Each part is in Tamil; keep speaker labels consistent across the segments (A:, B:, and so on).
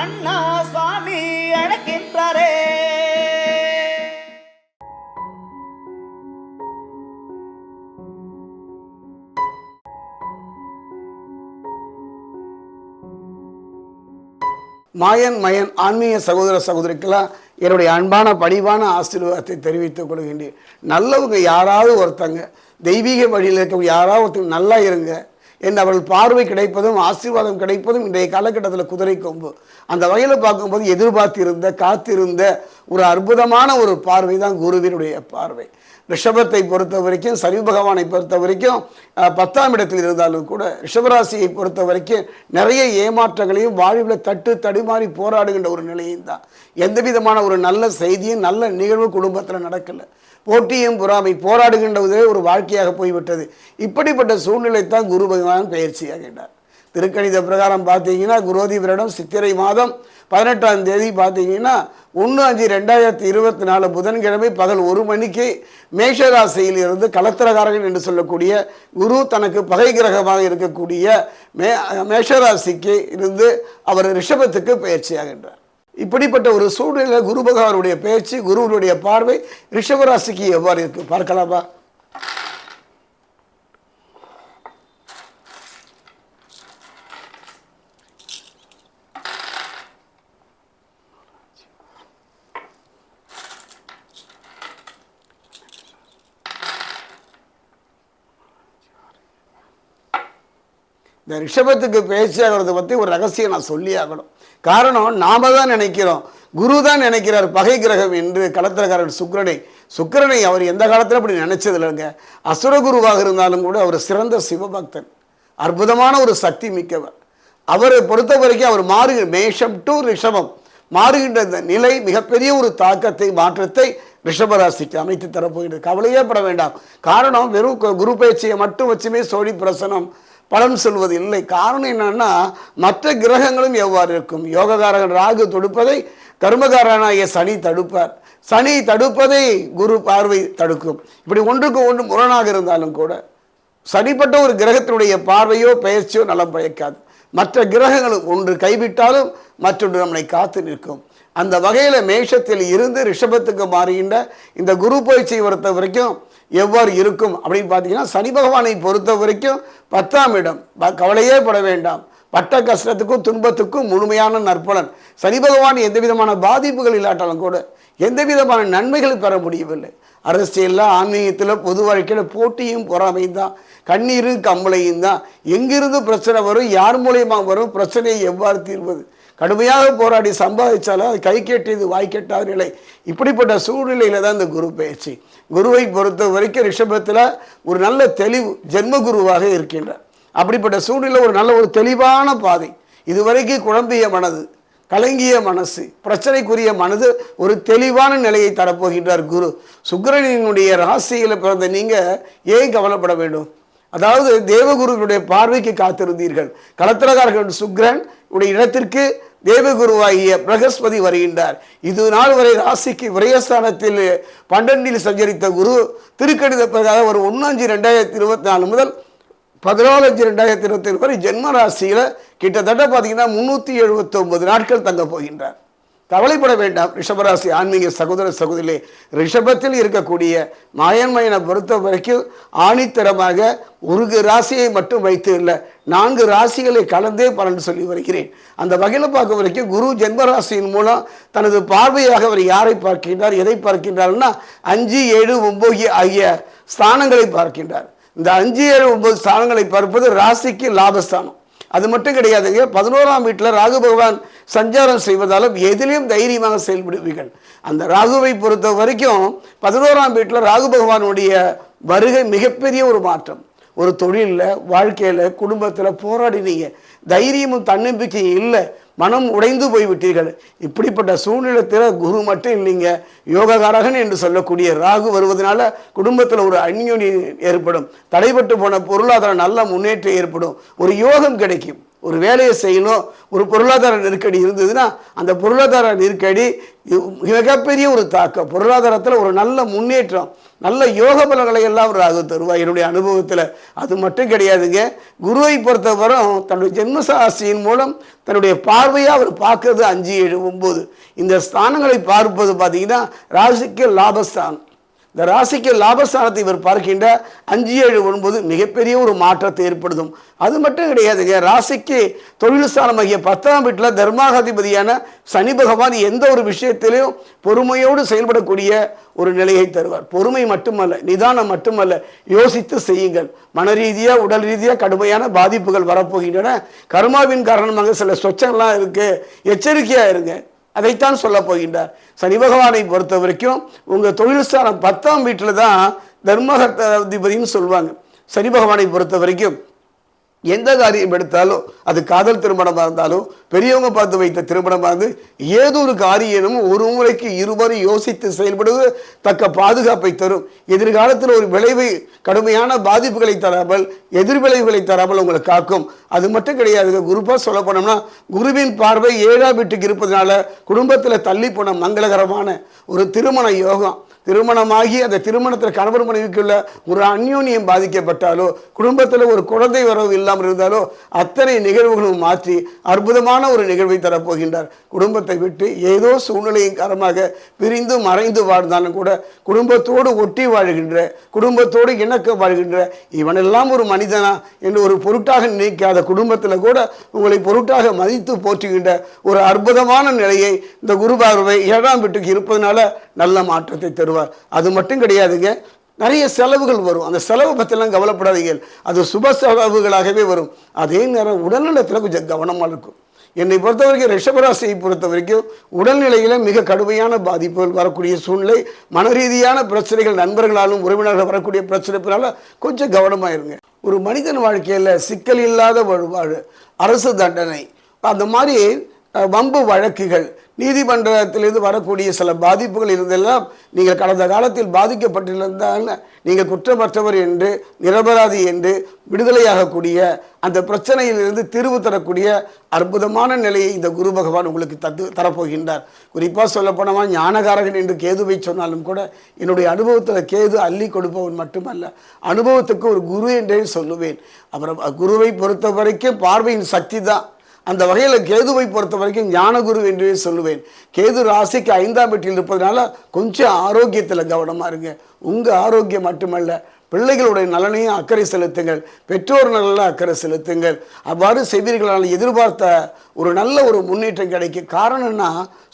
A: அண்ணா சுவாமி அழைக்கின்றாரே.
B: மாயன் மயன் ஆன்மீக சகோதர சகோதரிக்கெல்லாம் என்னுடைய அன்பான பணிவான ஆசீர்வாதத்தை தெரிவித்துக் கொள்கின்றேன். நல்லவங்க யாராவது ஒருத்தங்க தெய்வீக வழியில் இருக்கவங்க யாராவது ஒருத்தங்க நல்லா இருங்க. என் அவள் பார்வை கிடைப்பதும் ஆசீர்வாதம் கிடைப்பதும் இன்றைய காலகட்டத்தில் குதிரை கொம்பு. அந்த வகையில் பார்க்கும்போது எதிர்பார்த்திருந்த காத்திருந்த ஒரு அற்புதமான ஒரு பார்வை தான் குருவினுடைய பார்வை. ரிஷபத்தை பொறுத்த வரைக்கும் சனி பகவானை பொறுத்த வரைக்கும் பத்தாம் இடத்தில் இருந்தாலும் கூட ரிஷபராசியை பொறுத்த வரைக்கும் நிறைய ஏமாற்றங்களையும் வாழ்வில் தட்டு தடுமாறி போராடுகின்ற ஒரு நிலையும் தான். எந்த விதமான ஒரு நல்ல செய்தியும் நல்ல நிகழ்வு குடும்பத்தில் நடக்கலை. போட்டியும் பொறாமை போராடுகின்றதே ஒரு வாழ்க்கையாக போய்விட்டது. இப்படிப்பட்ட சூழ்நிலை தான் குரு பகவான் பயிற்சியாகின்றார். திருக்கணித பிரகாரம் பார்த்தீங்கன்னா குரோதி வருடம் சித்திரை மாதம் பதினெட்டாம் தேதி பார்த்தீங்கன்னா ஒன்று அஞ்சு ரெண்டாயிரத்தி இருபத்தி நாலு புதன்கிழமை பகல் ஒரு மணிக்கு மேஷராசியிலிருந்து கலத்திரகாரகன் என்று சொல்லக்கூடிய குரு தனக்கு பகை கிரகமாக இருக்கக்கூடிய மே மேஷராசிக்கு இருந்து அவர் ரிஷபத்துக்கு பயிற்சியாகின்றார். இப்படிப்பட்ட ஒரு சூழ்நிலை குரு பகவானுடைய பேச்சு குருவனுடைய பார்வை ரிஷபராசிக்கு எவ்வாறு இருக்கு? பார்க்கலாமா? இந்த ரிஷபத்துக்கு பேச்சாகிறது பற்றி ஒரு ரகசியம் நான் சொல்லி ஆகணும். காரணம் நாம தான் நினைக்கிறோம். குரு தான் நினைக்கிறார் பகை கிரகம் என்று கலத்திரக்காரர் சுக்கரனை. சுக்கிரனை அவர் எந்த காலத்தில் அப்படி நினைச்சது இல்லைங்க? அசுரகுருவாக இருந்தாலும் கூட அவர் சிறந்த சிவபக்தன். அற்புதமான ஒரு சக்தி மிக்கவர். அவரை பொறுத்த வரைக்கும் அவர் மாறு மேஷம் டு ரிஷபம். மாறுகின்ற இந்த நிலை மிகப்பெரிய ஒரு தாக்கத்தை மாற்றத்தை ரிஷபராசிக்கு அமைத்து தரப்போகிறது. கவலையே பட வேண்டாம். காரணம் வெறும் கு- குரு பயிற்சியை மட்டும் வச்சுமே சோழி பிரசனம் பலன் சொல்வது இல்லை. காரணம் என்னன்னா மற்ற கிரகங்களும் எவ்வாறு இருக்கும்? யோககாரகன் ராகு தொடுப்பதை கர்மகாரனாகிய சனி தடுப்பார். சனி தடுப்பதை குரு பார்வை தடுக்கும். இப்படி ஒன்றுக்கு ஒன்று முரணாக இருந்தாலும் கூட சரிப்பட்ட ஒரு கிரகத்தினுடைய பார்வையோ பயிற்சியோ நலம் பயக்காது. மற்ற கிரகங்களும் ஒன்று கைவிட்டாலும் மற்றொன்று நம்மளை காத்து நிற்கும். அந்த வகையில் மேஷத்தில் இருந்து ரிஷபத்துக்கு மாறுகின்ற இந்த குரு பயிற்சியை பொறுத்த வரைக்கும் எவ்வாறு இருக்கும் அப்படின்னு பார்த்தீங்கன்னா சனி பகவானை பொறுத்த வரைக்கும் பத்தாம் இடம். ப- கவலையே பட வேண்டாம். பட்ட கஷ்டத்துக்கும் துன்பத்துக்கும் முழுமையான நற்பலன். சனி பகவான் எந்த விதமான பாதிப்புகள் இல்லாட்டாலும் கூட எந்த விதமான நன்மைகளை பெற முடியவில்லை. அரசியலில் ஆன்மீகத்தில் பொது வாழ்க்கையில் போட்டியும் பொறாமையும் தான். கண்ணீரும் கம்பளையும் தான். எங்கிருந்து பிரச்சனை வரும் யார் மூலியமாக வரும் பிரச்சனையை எவ்வாறு தீர்வது கடுமையாக போராடி சம்பாதிச்சாலும் அது கை கெட்டியது வாய் கெட்டாத நிலை. இப்படிப்பட்ட சூழ்நிலையில தான் இந்த குரு பயிற்சி குருவை பொறுத்த வரைக்கும் ரிஷபத்தில் ஒரு நல்ல தெளிவு ஜென்ம குருவாக இருக்கின்றார். அப்படிப்பட்ட சூழ்நிலை ஒரு நல்ல ஒரு தெளிவான பாதை. இதுவரைக்கும் குழம்பிய மனது கலங்கிய மனசு பிரச்சனைக்குரிய மனது ஒரு தெளிவான நிலையை தரப்போகின்றார் குரு. சுக்கரனினுடைய ராசியில் பிறந்த நீங்கள் ஏன் கவலைப்பட வேண்டும்? அதாவது தேவகுருவினுடைய பார்வைக்கு காத்திருந்தீர்கள். களத்திரகாரர்கள் சுக்ரன் உடைய இடத்திற்கு தேவகுருவாகிய பிரகஸ்பதி வருகின்றார். இது நாள் வரை ராசிக்கு விரயஸ்தானத்தில் பன்னெண்டில் சஞ்சரித்த குரு திருக்கணித பிரகாரம் ஒரு ஒன்னாஞ்சு ரெண்டாயிரத்தி இருபத்தி நாலு முதல் பதினாலு அஞ்சு ரெண்டாயிரத்தி இருபத்தி ஏழு வரை ஜென்ம ராசியில் கிட்டத்தட்ட பார்த்தீங்கன்னா முந்நூற்றி எழுபத்தொன்பது நாட்கள் தங்க போகின்றார். கவலைப்பட வேண்டாம். ரிஷபராசி ஆன்மீக சகோதர சகோதரிலே ரிஷபத்தில் இருக்கக்கூடிய மாயன்மையனை பொறுத்த வரைக்கும் ஆணித்தரமாக ஒரு ராசியை மட்டும் வைத்து இல்லை நான்கு ராசிகளை கலந்தே பலன் சொல்லி வருகிறேன். அந்த வகையில் பார்க்க வரைக்கும் குரு ஜென்மராசியின் மூலம் தனது பார்வையாக அவர் யாரை பார்க்கின்றார் எதை பார்க்கின்றார்னா அஞ்சு ஏழு ஒம்போகி ஆகிய ஸ்தானங்களை பார்க்கின்றார். இந்த அஞ்சு ஏழு ஒன்பது ஸ்தானங்களை பார்ப்பது ராசிக்கு லாபஸ்தானம். அது மட்டும் கிடையாதுங்க பதினோராம் வீட்டில் ராகு பகவான் சஞ்சாரம் செய்வதாலும் எதிலையும் தைரியமாக செயல்படுவீர்கள். அந்த ராகுவை பொறுத்த வரைக்கும் பதினோராம் வீட்டில் ராகு பகவானுடைய வருகை மிகப்பெரிய ஒரு மாற்றம். ஒரு தொழிலில் வாழ்க்கையில் குடும்பத்தில் போராடினீங்க. தைரியமும் தன்னம்பிக்கையும் இல்லை. மனம் உடைந்து போய்விட்டீர்கள். இப்படிப்பட்ட சூழ்நிலத்தில் குரு மட்டும் இல்லைங்க. யோககாரகன் என்று சொல்லக்கூடிய ராகு வருவதனால குடும்பத்தில் ஒரு அந்யோன்யம் ஏற்படும். தடைபட்டு போன பொருளாதார நல்ல முன்னேற்றம் ஏற்படும். ஒரு யோகம் கிடைக்கும். ஒரு வேலையை செய்யணும் ஒரு பொருளாதார நெருக்கடி இருந்ததுன்னா அந்த பொருளாதார நெருக்கடி மிகப்பெரிய ஒரு தாக்கம். பொருளாதாரத்தில் ஒரு நல்ல முன்னேற்றம் நல்ல யோக பலன்களை எல்லாம் ராகு தருவார். என்னுடைய அனுபவத்தில் அது மட்டும் கிடையாதுங்க. குருவை பொறுத்தவரம் தன்னுடைய ஜென்மசாசியின் மூலம் தன்னுடைய பார்வையாக அவர் பார்க்கறது அஞ்சு ஏழு ஒம்பது இந்த ஸ்தானங்களை பார்ப்பது பார்த்தீங்கன்னா ராசிக்கு லாபஸ்தானம். இந்த ராசிக்கு லாபஸ்தானத்தை இவர் பார்க்கின்ற அஞ்சு ஏழு ஒன்பது மிகப்பெரிய ஒரு மாற்றத்தை ஏற்படுத்தும். அது மட்டும் கிடையாதுங்க. ராசிக்கு தொழில் ஸ்தானமாகிய பத்தாம் வீட்டில் தர்மாகாதிபதியான சனி பகவான் எந்த ஒரு விஷயத்திலையும் பொறுமையோடு செயல்படக்கூடிய ஒரு நிலையை தருவார். பொறுமை மட்டுமல்ல நிதானம் மட்டுமல்ல. யோசித்து செய்யுங்கள். மன ரீதியாக உடல் ரீதியாக கடுமையான பாதிப்புகள் வரப்போகின்றன. கர்மாவின் காரணமாக சில சொச்சங்கள்லாம் இருக்குது எச்சரிக்கையாக இருங்க. அதைத்தான் சொல்ல போகின்றார். சனி பகவானை பொறுத்த வரைக்கும் உங்கள் தொழில் ஸ்தானம் பத்தாம் வீட்டில் தான் தர்மகர்த்தாதிபதினு சொல்லுவாங்க சனி பகவானை பொறுத்த வரைக்கும் எந்த காரியம் எடுத்தாலும் அது காதல் திருமணமாக இருந்தாலும் பெரியவங்க பார்த்து வைத்த திருமணமாக இருந்து ஏதோ ஒரு காரியமும் ஒரு முறைக்கு இருமுறை யோசித்து செயல்படுவது தக்க பாதுகாப்பை தரும். எதிர்காலத்தில் ஒரு விளைவை கடுமையான பாதிப்புகளை தராமல் எதிர்விளைவுகளை தராமல் உங்களை காக்கும். அது மட்டும் கிடையாது குருப்பாக சொல்ல போனோம்னா குருவின் பார்வை ஏழாம் வீட்டுக்கு இருப்பதனால குடும்பத்தில் தள்ளி போன மங்களகரமான ஒரு திருமண யோகம். திருமணமாகி அந்த திருமணத்தில் கணவர் மனைவிக்குள்ள ஒரு அந்யோன்யம் பாதிக்கப்பட்டாலோ குடும்பத்தில் ஒரு குழந்தை வரவு இல்லாமல் இருந்தாலோ அத்தனை நிகழ்வுகளும் மாற்றி அற்புதமான ஒரு நிகழ்வை தரப்போகின்றார். குடும்பத்தை விட்டு ஏதோ சூழ்நிலையின் காரணமாக பிரிந்து மறைந்து வாழ்ந்தாலும் கூட குடும்பத்தோடு ஒட்டி வாழ்கின்ற குடும்பத்தோடு இணக்க வாழ்கின்ற இவனெல்லாம் ஒரு மனிதனா என்று ஒரு பொருட்டாக நினைக்காத குடும்பத்தில் கூட உங்களை பொருட்டாக மதித்து போற்றுகின்ற ஒரு அற்புதமான நிலையை இந்த குரு பார்வை ஏழாம் வீட்டுக்கு இருப்பதனால நல்ல மாற்றத்தை தருவார். அது மட்டும் கிடையாதுங்க. நிறைய செலவுகள் வரும். அந்த செலவு பற்றிலாம் கவலைப்படாதீங்க. அது சுப செலவுகளாகவே வரும். அதே நேரம் உடல்நலத்தில் கொஞ்சம் கவனமாக இருக்கும். என்னை பொறுத்த வரைக்கும் ரிஷபராசியை பொறுத்த வரைக்கும் உடல்நிலையில் மிக கடுமையான பாதிப்புகள் வரக்கூடிய சூழ்நிலை. மன ரீதியான பிரச்சனைகள் நண்பர்களாலும் உறவினர்கள் வரக்கூடிய பிரச்சனைனால கொஞ்சம் கவனமாக இருங்க. ஒரு மனிதன் வாழ்க்கையில் சிக்கல் இல்லாத வழிபாடு அரசு தண்டனை அந்த மாதிரி வம்பு வழக்குகள். நீதிமன்றத்திலிருந்து வரக்கூடிய சில பாதிப்புகள் இருந்தெல்லாம் நீங்கள் கடந்த காலத்தில் பாதிக்கப்பட்டிருந்தால் நீங்கள் குற்றமற்றவர் என்று நிரபராதி என்று விடுதலையாகக்கூடிய அந்த பிரச்சனையிலிருந்து தீர்வு தரக்கூடிய அற்புதமான நிலையை இந்த குரு பகவான் உங்களுக்கு தத்து தரப்போகின்றார். குறிப்பாக சொல்லப்போனால் ஞானகாரகன் என்று கேதுவை சொன்னாலும் கூட என்னுடைய அனுபவத்தில் கேது அள்ளி கொடுப்பவன் மட்டுமல்ல அனுபவத்துக்கு ஒரு குரு என்றே சொல்லுவேன். அப்புறம் குருவை பொறுத்த வரைக்கும் பார்வையின் சக்தி தான். அந்த வகையில் கேதுவை பொறுத்த வரைக்கும் ஞானகுரு என்றே சொல்லுவேன். கேது ராசிக்கு ஐந்தாம் வீட்டில் இருப்பதனால கொஞ்சம் ஆரோக்கியத்தில் கவனமாக இருங்க. உங்கள் ஆரோக்கியம் மட்டுமல்ல பிள்ளைகளுடைய நலனையும் அக்கறை செலுத்துங்கள். பெற்றோர் நலனில் அக்கறை செலுத்துங்கள். அவ்வாறு செய்வீர்களால் எதிர்பார்த்த ஒரு நல்ல ஒரு முன்னேற்றம் கிடைக்கும் காரணம்னா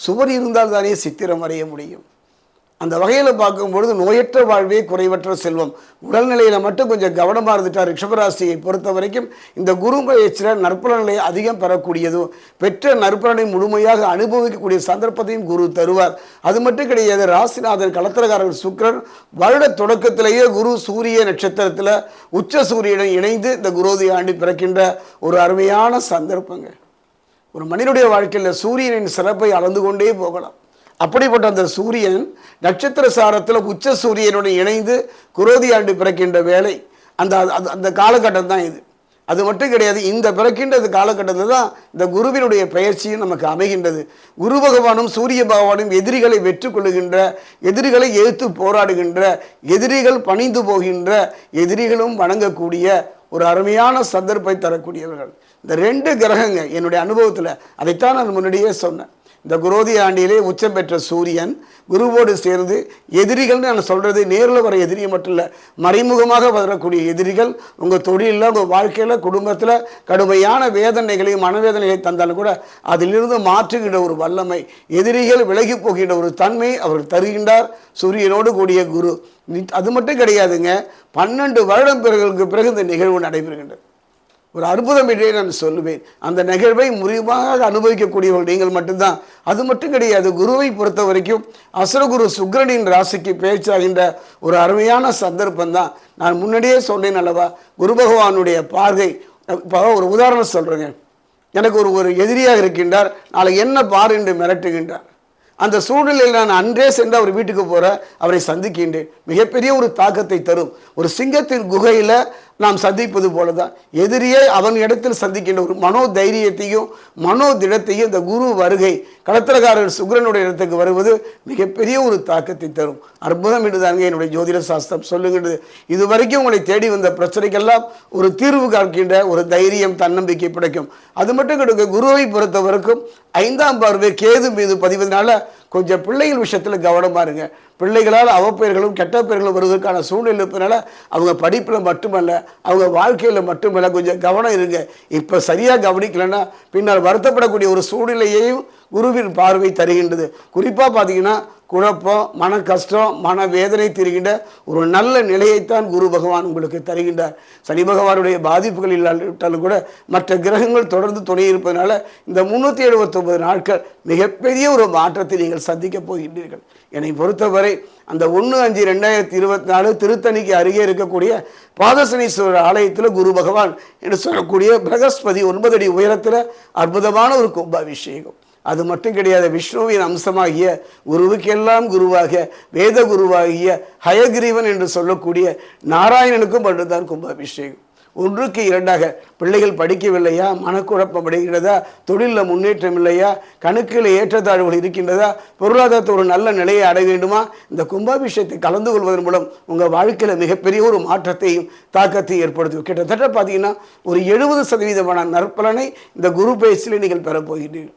B: சுவர் இருந்தால் தானே சித்திரம் வரைய முடியும். அந்த வகையில் பார்க்கும்பொழுது நோயற்ற வாழ்வே குறைவற்ற செல்வம். உடல்நிலையில் மட்டும் கொஞ்சம் கவனமாக இருந்துட்டார் ரிஷபராசியை பொறுத்த வரைக்கும் இந்த குரு பயிற்சியில் நற்பலன்களை அதிகம் பெறக்கூடியதும் பெற்ற நற்பலனை முழுமையாக அனுபவிக்கக்கூடிய சந்தர்ப்பத்தையும் குரு தருவார். அது மட்டும் கிடையாது ராசிநாதன் கலத்திரக்காரர் சுக்கிரன் வருட தொடக்கத்திலேயே குரு சூரிய நட்சத்திரத்தில் உச்ச சூரியனுடன் இணைந்து இந்த குரோதி ஆண்டு பிறக்கின்ற ஒரு அருமையான சந்தர்ப்பங்கள். ஒரு மனிதனுடைய வாழ்க்கையில் சூரியனின் சிறப்பை அளந்து கொண்டே போகலாம். அப்படிப்பட்ட அந்த சூரியன் நட்சத்திர சாரத்தில் உச்ச சூரியனுடன் இணைந்து குரோதி ஆண்டு பிறக்கின்ற வேலை அந்த அந்த- அந்த காலகட்டம் தான் இது. அது மட்டும் கிடையாது இந்த பிறக்கின்ற இந்த காலகட்டத்தில் தான் இந்த குருவினுடைய பயிற்சியும் நமக்கு அமைகின்றது. குரு பகவானும் சூரிய பகவானும் எதிரிகளை வெற்றி கொள்ளுகின்ற எதிரிகளை எதிர்த்து போராடுகின்ற எதிரிகள் பணிந்து போகின்ற எதிரிகளும் வணங்கக்கூடிய ஒரு அருமையான சந்தர்ப்பை தரக்கூடியவர்கள். இந்த ரெண்டு கிரகங்க என்னுடைய அனுபவத்தில் அதைத்தான் நான் முன்னாடியே சொன்னேன். இந்த குரோதி ஆண்டிலே உச்சம் பெற்ற சூரியன் குருவோடு சேர்ந்து எதிரிகள்னு நான் சொல்கிறது நேரில் வர எதிரியை மட்டும் இல்லை மறைமுகமாக வரக்கூடிய எதிரிகள் உங்கள் தொழிலில் உங்கள் வாழ்க்கையில் குடும்பத்தில் கடுமையான வேதனைகளையும் மனவேதனைகளை தந்தாலும் கூட அதிலிருந்து மாற்றுகின்ற ஒரு வல்லமை எதிரிகள் விலகி போகின்ற ஒரு தன்மை அவர் தருகின்றார் சூரியனோடு கூடிய குரு. அது மட்டும் கிடையாதுங்க பன்னெண்டு வருடம் பிறகு பிறகு இந்த நிகழ்வு நடைபெறுகின்றது. ஒரு அற்புதம் என்றே நான் சொல்லுவேன். அந்த நிகழ்வை முறிவாக அனுபவிக்கக்கூடியவர்கள் நீங்கள் மட்டும்தான். அது மட்டும் கிடையாது குருவை பொறுத்த வரைக்கும் அசுரகுரு சுக்ரனின் ராசிக்கு பேச்சாகின்ற ஒரு அருமையான சந்தர்ப்பம் தான் நான் முன்னாடியே சொன்னேன் அல்லவா குரு பகவானுடைய பார்வை. இப்போ ஒரு உதாரணம் சொல்கிறேங்க எனக்கு ஒரு ஒரு எதிரியாக இருக்கின்றார். நாளை என்ன பார் என்று மிரட்டுகின்றார். அந்த சூழ்நிலையில் நான் அன்றே சென்று அவர் வீட்டுக்கு போகிற அவரை சந்திக்கின்றேன். மிகப்பெரிய ஒரு தாக்கத்தை தரும். ஒரு சிங்கத்தின் குகையில் நாம் சந்திப்பது போல தான் எதிரியை அவன் இடத்தில் சந்திக்கின்ற ஒரு மனோ தைரியத்தையும் மனோ திடத்தையும் இந்த குரு வருகை கடத்திரக்காரர் சுக்கிரனுடைய இடத்துக்கு வருவது மிகப்பெரிய ஒரு தாக்கத்தை தரும். அற்புதம் என்றுதாங்க என்னுடைய ஜோதிட சாஸ்திரம் சொல்லுகிறது இதுவரைக்கும் உங்களை தேடி வந்த பிரச்சனைக்கெல்லாம் ஒரு தீர்வு காக்கின்ற ஒரு தைரியம் தன்னம்பிக்கை கிடைக்கும் அது மட்டும் கிடைக்கும் குருவை பொறுத்த வரைக்கும் ஐந்தாம் பார்வை கேது மீது பதிவதனால கொஞ்சம் பிள்ளைகள் விஷயத்தில் கவனமா இருங்க. பிள்ளைகளால் அவப்பெயர்களும் கெட்ட பெயர்களும் வருவதற்கான சூழ்நிலை இருப்பதனால அவங்க படிப்பில் மட்டுமல்ல அவங்க வாழ்க்கையில் மட்டுமல்ல கொஞ்சம் கவனம் இருங்க. இப்போ சரியாக கவனிக்கலைன்னா பின்னால் வருத்தப்படக்கூடிய ஒரு சூழ்நிலையையும் குருவின் பார்வை தருகின்றது. குறிப்பாக பார்த்தீங்கன்னா குழப்பம் மன கஷ்டம் மன வேதனை தருகின்ற ஒரு நல்ல நிலையைத்தான் குரு பகவான் உங்களுக்கு தருகின்றார். சனி பகவானுடைய பாதிப்புகள் இல்லாவிட்டாலும் கூட மற்ற கிரகங்கள் தொடர்ந்து துணை இருப்பதனால இந்த முந்நூற்றி எழுபத்தொன்பது நாட்கள் மிகப்பெரிய ஒரு மாற்றத்தை நீங்கள் சந்திக்கப் போகின்றீர்கள். என்னை பொறுத்தவரை அந்த ஒன்று அஞ்சு ரெண்டாயிரத்தி இருபத்தி நாலு திருத்தணிக்கு அருகே இருக்கக்கூடிய பாதசனீஸ்வரர் ஆலயத்தில் குரு பகவான் என்று சொல்லக்கூடிய பிரகஸ்பதி ஒன்பது அடி உயரத்தில் அற்புதமான ஒரு கும்பாபிஷேகம். அது மட்டும் கிடையாது விஷ்ணுவின் அம்சமாகிய குருவுக்கெல்லாம் குருவாக வேத குருவாகிய ஹயகிரீவன் என்று சொல்லக்கூடிய நாராயணனுக்கும் மட்டும்தான் கும்பாபிஷேகம். ஒன்றுக்கு இரண்டாக பிள்ளைகள் படிக்கவில்லையா? மனக்குழப்பம் அடைகிறதா? தொழிலில் முன்னேற்றம் இல்லையா? கணக்கில் ஏற்றத்தாழ்வுகள் இருக்கின்றதா? பொருளாதாரத்தை ஒரு நல்ல நிலையை அடைய வேண்டுமா? இந்த கும்பாபிஷேகத்தை கலந்து கொள்வதன் மூலம் உங்கள் வாழ்க்கையில் மிகப்பெரிய ஒரு மாற்றத்தையும் தாக்கத்தையும் ஏற்படுத்தும். கிட்டத்தட்ட பார்த்தீங்கன்னா ஒரு எழுபது சதவீதமான நற்பலனை இந்த குரு பேச்சில் நீங்கள் பெறப்போகிறீர்கள்